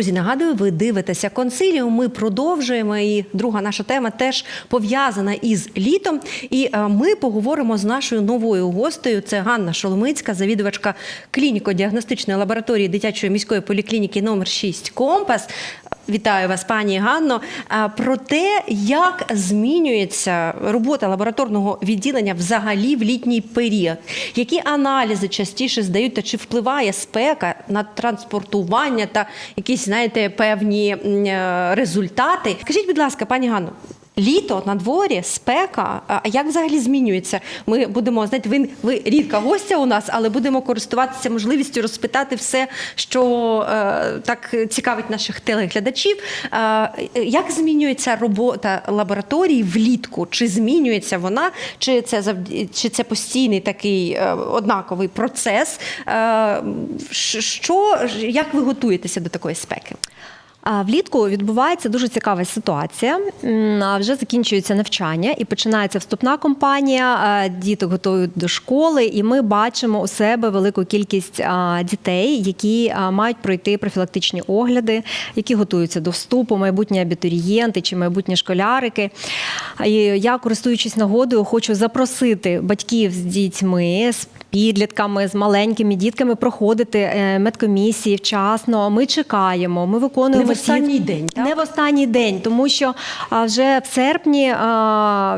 Друзі, нагадую, ви дивитеся консиліум. Ми продовжуємо. І друга наша тема теж пов'язана із літом. І е, ми поговоримо з нашою новою гостею. Це Ганна Шоломицька, завідувачка клініко-діагностичної лабораторії дитячої міської поліклініки номер 6 Компас. Вітаю вас, пані Ганно. Про те, як змінюється робота лабораторного відділення взагалі в літній період, які аналізи частіше здають, та чи впливає спека на транспортування та якісь, знаєте, певні е, результати. Скажіть, будь ласка, пані Ганно. Літо на дворі, спека. А як взагалі змінюється? Ми будемо знаєте, ви, ви рідка гостя у нас, але будемо користуватися можливістю розпитати все, що е, так цікавить наших телеглядачів. Е, як змінюється робота лабораторії влітку? Чи змінюється вона, чи це чи це постійний такий е, однаковий процес? Е, що як ви готуєтеся до такої спеки? Влітку відбувається дуже цікава ситуація. Вже закінчується навчання і починається вступна кампанія. а, Діток готують до школи, і ми бачимо у себе велику кількість дітей, які мають пройти профілактичні огляди, які готуються до вступу, майбутні абітурієнти чи майбутні школярики. І я, користуючись нагодою, хочу запросити батьків з дітьми. з Підлітками з маленькими дітками проходити е, медкомісії вчасно. Ми чекаємо, ми виконуємо Не в останній день, так? не в останній день, тому що вже в серпні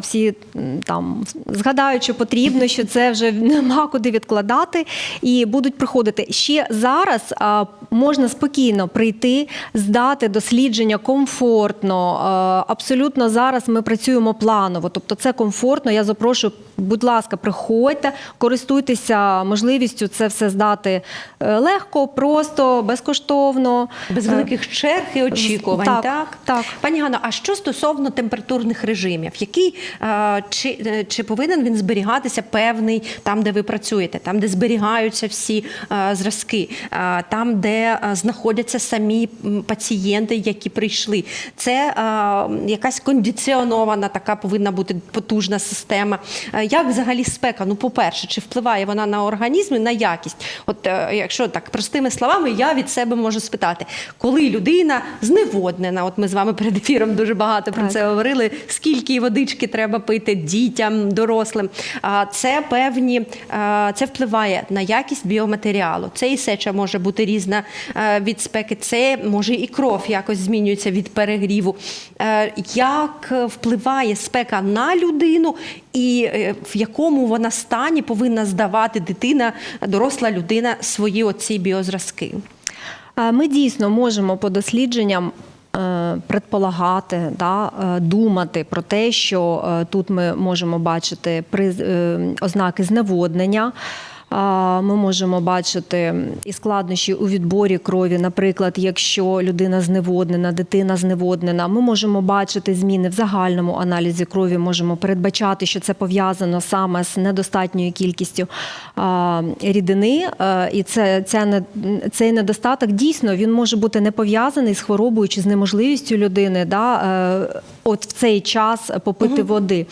всі там згадають, що потрібно, що це вже нема куди відкладати, і будуть приходити. Ще зараз можна спокійно прийти, здати дослідження комфортно. Абсолютно зараз ми працюємо планово, тобто це комфортно. Я запрошую, будь ласка, приходьте, користуйтеся можливістю це все здати е, легко, просто, безкоштовно. Без Е, великих черг і очікувань, так? Так, так. Пані Ганно, а що стосовно температурних режимів? Який, е, чи, чи повинен він зберігатися певний там, де ви працюєте, там, де зберігаються всі зразки, там, де знаходяться самі пацієнти, які прийшли? Це якась кондиціонована така повинна бути потужна система. Як взагалі спека? Ну, по-перше, чи впливає вона на організм і на якість? От е, якщо так простими словами, я від себе можу спитати, коли людина зневоднена, от ми з вами перед ефіром дуже багато про Так. це говорили. Скільки водички треба пити дітям, дорослим? Це певні, це впливає на якість біоматеріалу. Це і сеча може бути різна е, від спеки, це може і кров якось змінюється від перегріву. Е, Як впливає спека на людину, і е, в якому вона стані повинна здавати дитина, доросла людина свої оці біозразки? Ми дійсно можемо по дослідженням. е, Предполагати, да, е, думати про те, що е, тут ми можемо бачити ознаки зневоднення. Ми можемо бачити і складнощі у відборі крові, наприклад, якщо людина зневоднена, дитина зневоднена. Ми можемо бачити зміни в загальному аналізі крові, можемо передбачати, що це пов'язано саме з недостатньою кількістю рідини. І це, ця, цей недостаток дійсно він може бути не пов'язаний з хворобою чи з неможливістю людини да, е, от в цей час попити води.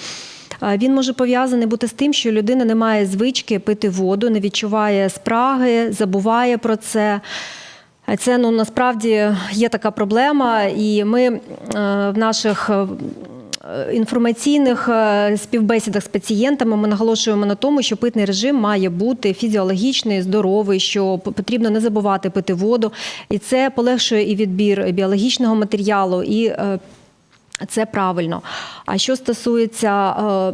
Він може пов'язаний бути з тим, що людина не має звички пити воду, не відчуває спраги, забуває про це. Це ну насправді є така проблема, і ми е, в наших. е, Інформаційних е, співбесідах з пацієнтами ми наголошуємо на тому, що питний режим має бути фізіологічний, здоровий, що потрібно не забувати пити воду, і це полегшує і відбір біологічного матеріалу, і це правильно. А що стосується е,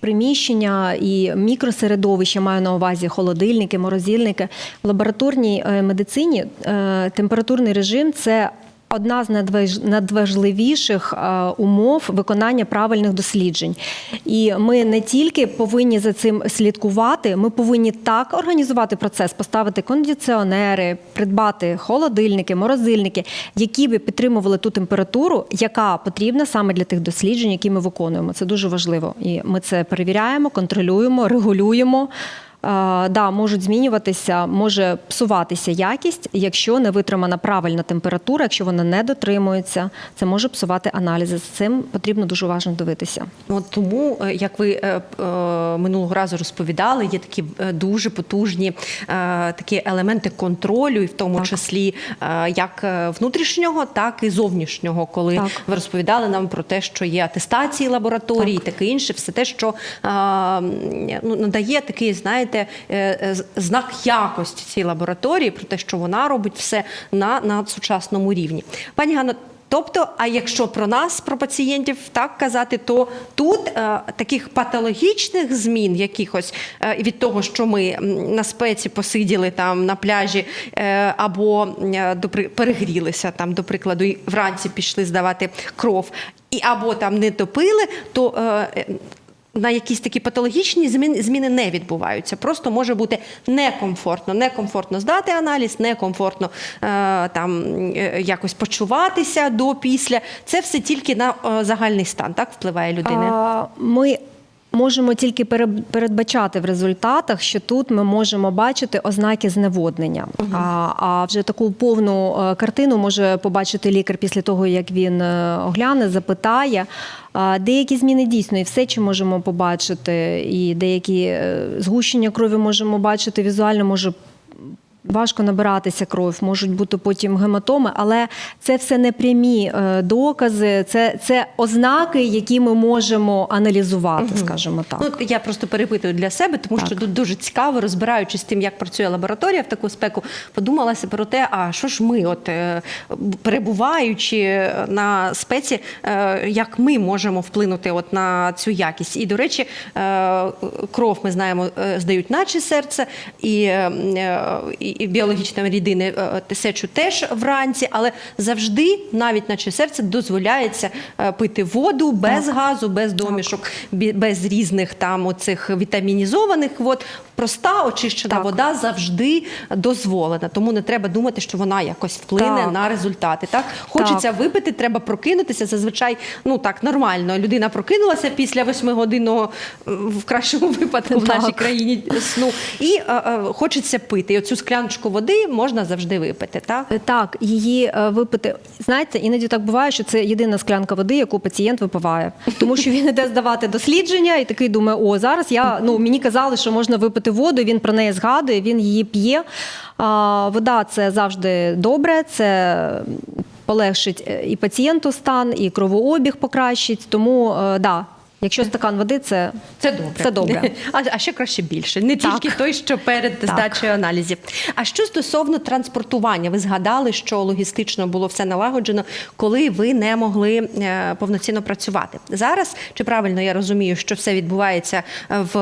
приміщення і мікросередовища, маю на увазі холодильники, морозильники, в лабораторній е, медицині е, температурний режим це. Одна з надваж- надважливіших е, умов виконання правильних досліджень, і ми не тільки повинні за цим слідкувати, ми повинні так організувати процес, поставити кондиціонери, придбати холодильники, морозильники, які би підтримували ту температуру, яка потрібна саме для тих досліджень, які ми виконуємо. Це дуже важливо, і ми це перевіряємо, контролюємо, регулюємо. Да, можуть змінюватися, може псуватися якість, якщо не витримана правильна температура, якщо вона не дотримується, це може псувати аналізи. З цим потрібно дуже уважно дивитися. От тому, е, як ви е, е, минулого разу розповідали, є такі дуже потужні такі елементи контролю, і в тому Так. числі як внутрішнього, так і зовнішнього, коли Так. ви розповідали нам про те, що є атестації лабораторії, і таке інше, все те, що ну, надає такий, знаєте, е, е, з- знак якості цій лабораторії, про те, що вона робить все на надсучасному рівні. Пані Ганно, Тобто, а якщо про нас, про пацієнтів так казати, то тут е, таких патологічних змін якихось е, від того, що ми на спеці посиділи там на пляжі е, або е, перегрілися там, до прикладу, і вранці пішли здавати кров, і або там не допили, то е, е, на якісь такі патологічні зміни, зміни не відбуваються. Просто може бути некомфортно, некомфортно здати аналіз, некомфортно е, там е, якось почуватися до після. Це все тільки на е, загальний стан, так впливає людина. Ми можемо тільки передбачати в результатах, що тут ми можемо бачити ознаки зневоднення. А, а вже таку повну е, картину може побачити лікар після того, як він е, огляне, запитає. Деякі зміни дійсно і все, чи можемо побачити, і деякі е, згущення крові можемо бачити візуально, може Важко набиратися кров, можуть бути потім гематоми, але це все не прямі е, докази, це, це ознаки, які ми можемо аналізувати, скажімо так. Ну, я просто перепитую для себе, тому що тут дуже цікаво, розбираючись з тим, як працює лабораторія в таку спеку, подумалася про те, а що ж ми, от е, перебуваючи на спеці, е, як ми можемо вплинути от на цю якість. І, до речі, кров ми знаємо, здають наче серце, і, і, і біологічні рідини тисечу теж вранці, але завжди, навіть наче серце, дозволяється е, пити воду без газу, без домішок, без різних там оцих вітамінізованих вод. Проста очищена Так. вода завжди дозволена, тому не треба думати, що вона якось вплине Так. на результати. Так хочеться випити, треба прокинутися. Зазвичай, ну так нормально. Людина прокинулася після восьмигодинного в кращому випадку в нашій країні сну, і е, е, хочеться пити. І оцю скляночку води можна завжди випити. Так Е, Так, її е, випити. Знаєте, іноді так буває, що це єдина склянка води, яку пацієнт випиває, тому що він іде здавати дослідження і такий думає: о, зараз я ну мені казали, що можна випити воду. Він про неї згадує, він її п'є. Вода це завжди добре. Це полегшить е, і пацієнту стан, і кровообіг покращить. Тому е, да, якщо стакан води, це, Це добре. Це добре. А, а ще краще більше. Не Так. тільки той, що перед здачею аналізів. А що стосовно транспортування, ви згадали, що логістично було все налагоджено, коли ви не могли е, повноцінно працювати. Зараз чи правильно я розумію, що все відбувається в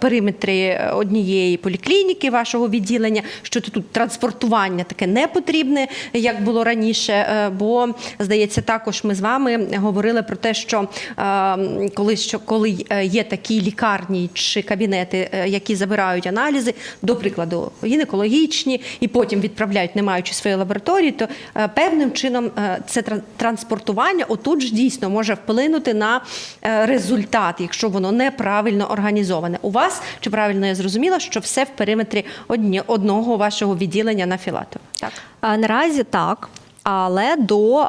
периметрі однієї поліклініки вашого відділення, що тут транспортування таке не потрібне, як було раніше. е, Бо здається, також ми з вами говорили про те, що е, коли що коли е, є такі лікарні чи кабінети, е, які забирають аналізи, до прикладу, гінекологічні, і потім відправляють, не маючи своєї лабораторії, то е, певним чином це тра- транспортування отут ж дійсно може вплинути на результат, якщо воно неправильно організоване. У вас чи правильно я зрозуміла, що все в периметрі одні, одного вашого відділення на Філатові? Так. Наразі так. Але до е,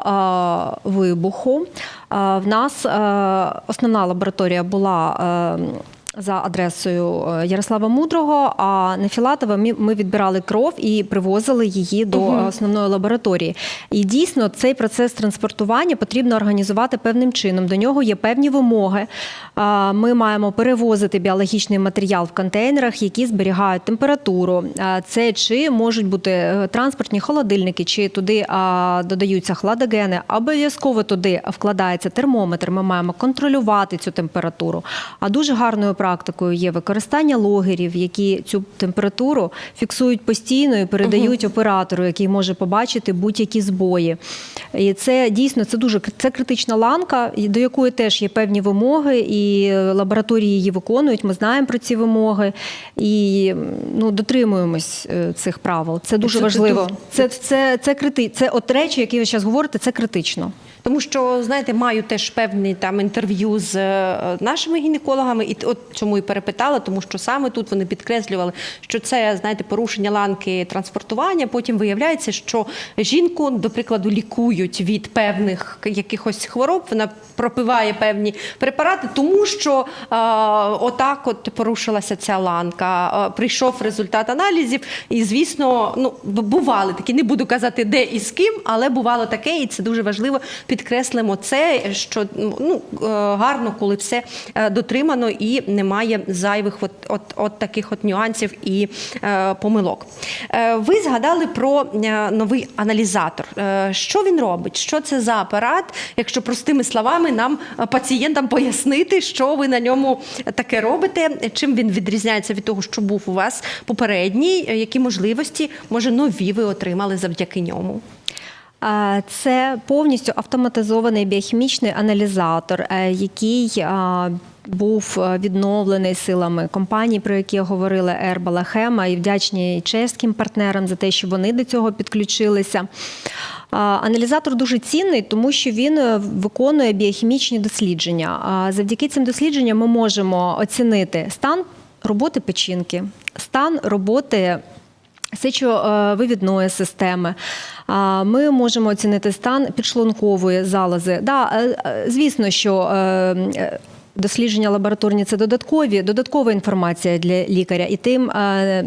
вибуху в нас е, основна лабораторія була. За адресою е, Ярослава Мудрого, а на Філатова ми, ми відбирали кров і привозили її до е, основної лабораторії. І дійсно цей процес транспортування потрібно організувати певним чином. До нього є певні вимоги. Ми маємо перевозити біологічний матеріал в контейнерах, які зберігають температуру. Це чи можуть бути е, транспортні холодильники, чи туди додаються хладогени. Обов'язково туди вкладається термометр. Ми маємо контролювати цю температуру. А дуже гарною практикою є використання логерів, які цю температуру фіксують постійно і передають оператору, який може побачити будь-які збої. І це дійсно це дуже це критична ланка, до якої теж є певні вимоги, і лабораторії її виконують. Ми знаємо про ці вимоги і ну дотримуємось е, цих правил. Це дуже Це- важливо. Це це, це крити... це от речі, які ви зараз говорите, це критично. Тому що, знаєте, маю теж певні там інтерв'ю з е, нашими гінекологами, і от чому і перепитала, тому що саме тут вони підкреслювали, що це знаєте порушення ланки транспортування. Потім виявляється, що жінку, до прикладу, лікують від певних якихось хвороб. Вона пропиває певні препарати, тому що е, отак, от порушилася ця ланка. Е, прийшов результат аналізів, і звісно, ну бували такі. Не буду казати, де і з ким, але бувало таке, і це дуже важливо. Підкреслимо це, що ну е, гарно, коли все е, дотримано і немає зайвих от, от, от таких от нюансів і е, помилок. Е, ви згадали про е, новий аналізатор. Е, що він робить? Що це за апарат? Якщо простими словами нам пацієнтам пояснити, що ви на ньому таке робите, чим він відрізняється від того, що був у вас попередній, які можливості, може, нові ви отримали завдяки ньому? Це повністю автоматизований біохімічний аналізатор, е, який був е, відновлений силами компанії, про які я говорила, Ербала Хема, і вдячні чеським партнерам за те, що вони до цього підключилися. Аналізатор дуже цінний, тому що він е, виконує біохімічні дослідження. Завдяки цим дослідженням ми можемо оцінити стан роботи печінки, стан роботи сечовивідної системи. А, Ми можемо оцінити стан підшлункової залози. Да, е, е, звісно, що е, е, дослідження лабораторні це додаткові, додаткова інформація для лікаря, і тим, е,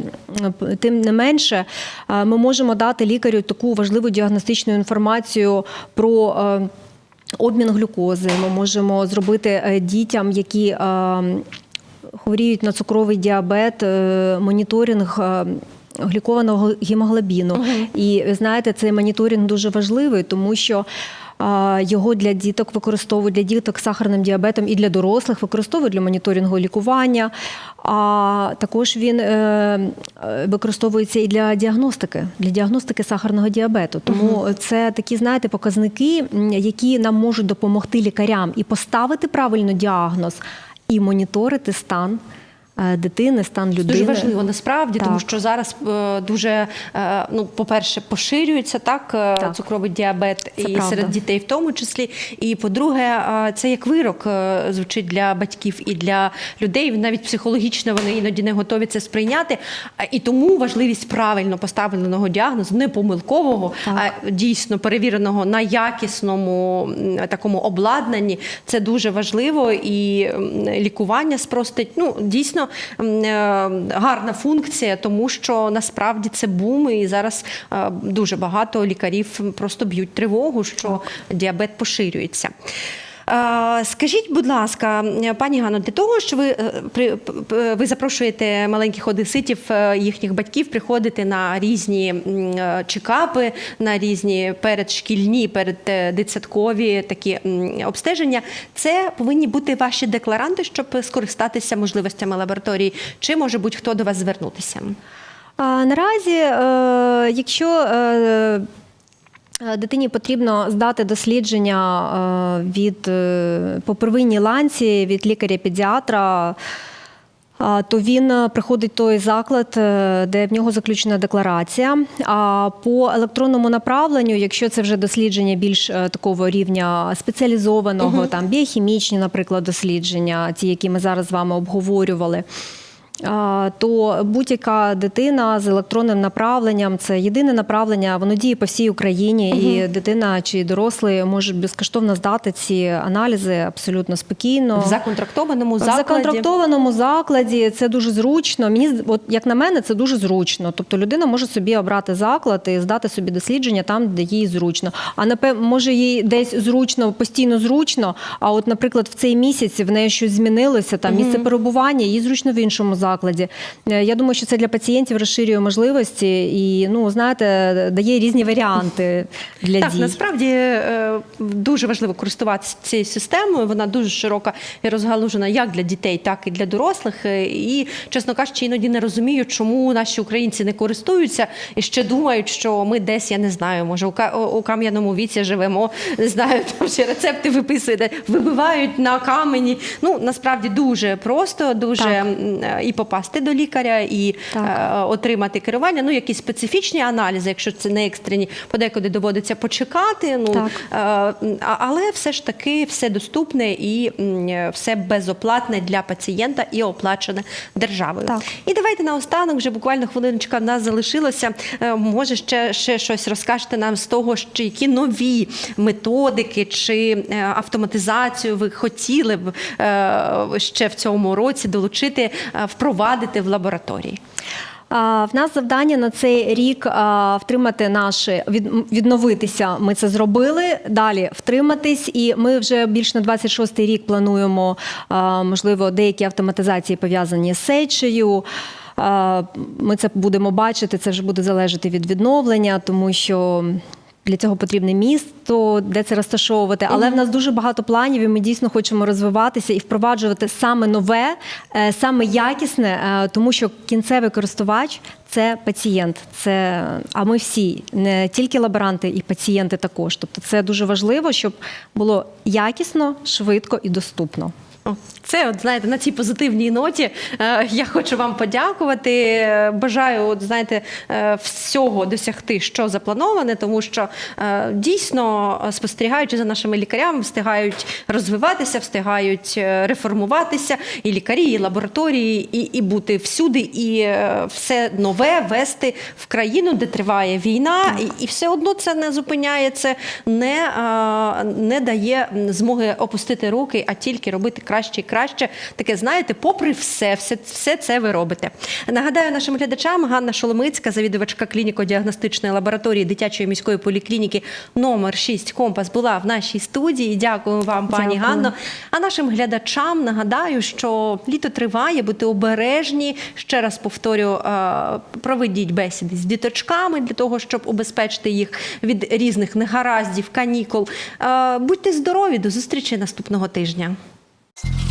тим не менше е, ми можемо дати лікарю таку важливу діагностичну інформацію про. е, Обмін глюкози ми можемо зробити е, дітям, які е, хворіють на цукровий діабет, е, моніторинг. Глікованого гемоглобіну. І ви знаєте, цей моніторинг дуже важливий, тому що його для діток використовують для діток з сахарним діабетом і для дорослих використовують для моніторингу лікування. А також він е, е, використовується і для діагностики, для діагностики сахарного діабету. Тому це такі, знаєте, показники, які нам можуть допомогти лікарям і поставити правильно діагноз, і моніторити стан дитини, стан людини. Дуже важливо насправді, тому що зараз е, дуже е, ну, по-перше, поширюється так, е, Так. цукровий діабет Це і правда. серед дітей, в тому числі. І по-друге, е, це як вирок е, звучить для батьків і для людей. Навіть психологічно вони іноді не готові це сприйняти. І тому важливість правильно поставленого діагнозу, не помилкового, Так. а дійсно перевіреного на якісному такому обладнанні. Це дуже важливо і лікування спростить. Ну дійсно м, е, гарна функція, тому що насправді це бум, і зараз е, дуже багато лікарів просто б'ють тривогу, що діабет поширюється. Е, Скажіть, будь ласка, пані Ганно, для того, що ви, е, ви запрошуєте маленьких одеситів, е, їхніх батьків приходити на різні чекапи, на різні передшкільні, переддитсадкові такі обстеження, це повинні бути ваші декларанти, щоб скористатися можливостями лабораторії, чи може будь-хто до вас звернутися? Наразі, якщо дитині потрібно здати дослідження е, від е, по первинній ланці від лікаря-педіатра. То він е, приходить в той заклад, е, де в нього заключена декларація. А по електронному направленню, якщо це вже дослідження більш е, такого рівня спеціалізованого, там біохімічні, наприклад, дослідження, ті, які ми зараз з вами обговорювали. То будь-яка дитина з електронним направленням це єдине направлення, воно діє по всій Україні, і дитина чи дорослий можуть безкоштовно здати ці аналізи абсолютно спокійно. В законтрактованому В законтрактованому закладі це дуже зручно. Мені от як на мене, це дуже зручно. Тобто людина може собі обрати заклад і здати собі дослідження там, де їй зручно. А напев, може їй десь зручно, постійно зручно. А от, наприклад, в цей місяць в неї щось змінилося, там місце перебування, їй зручно в іншому закладі. Е, Я думаю, що це для пацієнтів розширює можливості і ну знаєте, дає різні варіанти для Так, дій. насправді е, дуже важливо користуватися цією системою. Вона дуже широка і розгалужена як для дітей, так і для дорослих. Е, І, чесно кажучи, іноді не розумію, чому наші українці не користуються і ще думають, що ми десь, я не знаю, може, у ка- кам'яному віці живемо, не знаю, там ще рецепти виписуєте, вибивають на камені. Ну насправді дуже просто, дуже Так. м, і попасти до лікаря, і Так. е, отримати керування. Ну, якісь специфічні аналізи, якщо це не екстрені, подекуди доводиться почекати. Ну, Так. е, але все ж таки все доступне і все безоплатне для пацієнта і оплачене державою. Так. І давайте наостанок, вже буквально хвилиночка в нас залишилася. Е, Може, ще, ще щось розкажете нам з того, що які нові методики чи автоматизацію ви хотіли б ще в цьому році долучити, е, впровадити в лабораторії. В нас завдання на цей рік втримати наші від, відновитися. Ми це зробили. Далі втриматись, і ми вже більш на 26-й рік плануємо можливо деякі автоматизації пов'язані з сечею. Ми це будемо бачити. Це вже буде залежати від відновлення, тому що. Для цього потрібне місто, де це розташовувати. Але в нас дуже багато планів, і ми дійсно хочемо розвиватися і впроваджувати саме нове, е, саме якісне, е, тому що кінцевий користувач це пацієнт. Це а ми всі, не тільки лаборанти, і пацієнти також. Тобто, це дуже важливо, щоб було якісно, швидко і доступно. Це, от знаєте, на цій позитивній ноті е, я хочу вам подякувати. Е, Бажаю, от знаєте, е, всього досягти, що заплановане, тому що дійсно спостерігаючи за нашими лікарями, встигають розвиватися, встигають реформуватися, і лікарі, і лабораторії, і, і бути всюди, і все нове вести в країну, де триває війна, і, і все одно це не зупиняє, це не, не дає змоги опустити руки, а тільки робити краще і краще. Таке, знаєте, попри все, все, все це ви робите. Нагадаю нашим глядачам, Ганна Шоломицька, завідувачка клініко-діагностичної лабораторії дитячої міської поліклініки номер 6 Компас була в нашій студії. Дякую вам, пані Дякую. Ганно. А нашим глядачам нагадаю, що літо триває, будьте обережні. Ще раз повторю, е, проведіть бесіди з діточками для того, щоб убезпечити їх від різних негараздів, канікул. Е, Будьте здорові, до зустрічі наступного тижня. Thank you.